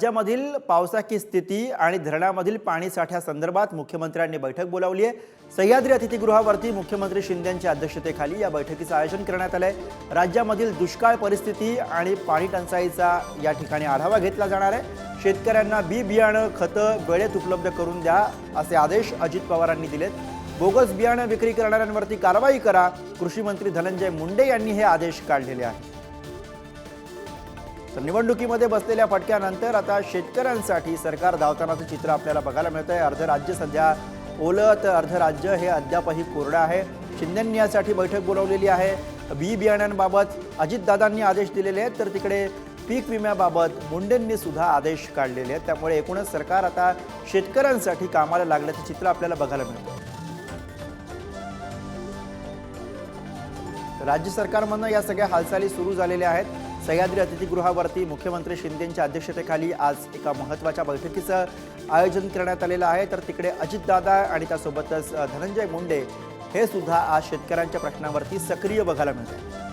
राज्यामधील पावसाची स्थिती आणि धरणामधील पाणी साठ्यासंदर्भात मुख्यमंत्र्यांनी बैठक बोलावली आहे. सह्याद्री अतिथीगृहावरती मुख्यमंत्री शिंदेच्या अध्यक्षतेखाली या बैठकीचं आयोजन करण्यात आलंय. राज्यामधील दुष्काळ परिस्थिती आणि पाणी टंचाईचा या ठिकाणी आढावा घेतला जाणार आहे. शेतकऱ्यांना बी बियाणं खतं वेळेत उपलब्ध करून द्या असे आदेश अजित पवारांनी दिलेत. बोगस बियाणं विक्री करणाऱ्यांवरती कारवाई करा. कृषी मंत्री धनंजय मुंडे यांनी हे आदेश काढलेले आहेत. तर निवडणुकीमध्ये बसलेल्या फटक्यानंतर आता शेतकऱ्यांसाठी सरकार धावतानाचं चित्र आपल्याला बघायला मिळतं आहे अर्ध राज्य सध्या ओलं तर अर्ध राज्य हे अद्यापही कोरडं आहे. शिंदेंनी यासाठी बैठक बोलावलेली आहे. बी बियाण्यांबाबत अजितदादांनी आदेश दिलेले आहेत. तर तिकडे पीक विम्याबाबत मुंडेंनी सुद्धा आदेश काढलेले आहेत. त्यामुळे एकूणच सरकार आता शेतकऱ्यांसाठी कामाला लागल्याचं चित्र आपल्याला बघायला मिळतं राज्य सरकारमधनं या सगळ्या हालचाली सुरू झालेल्या आहेत. सह्याद्री अतिथीगृहावरती मुख्यमंत्री शिंदेंच्या अध्यक्षतेखाली आज एका महत्त्वाच्या बैठकीचं आयोजन करण्यात आलेलं आहे. तर तिकडे अजितदादा आणि त्यासोबतच धनंजय मुंडे हे सुद्धा आज शेतकऱ्यांच्या प्रश्नावरती सक्रिय बघायला मिळत आहे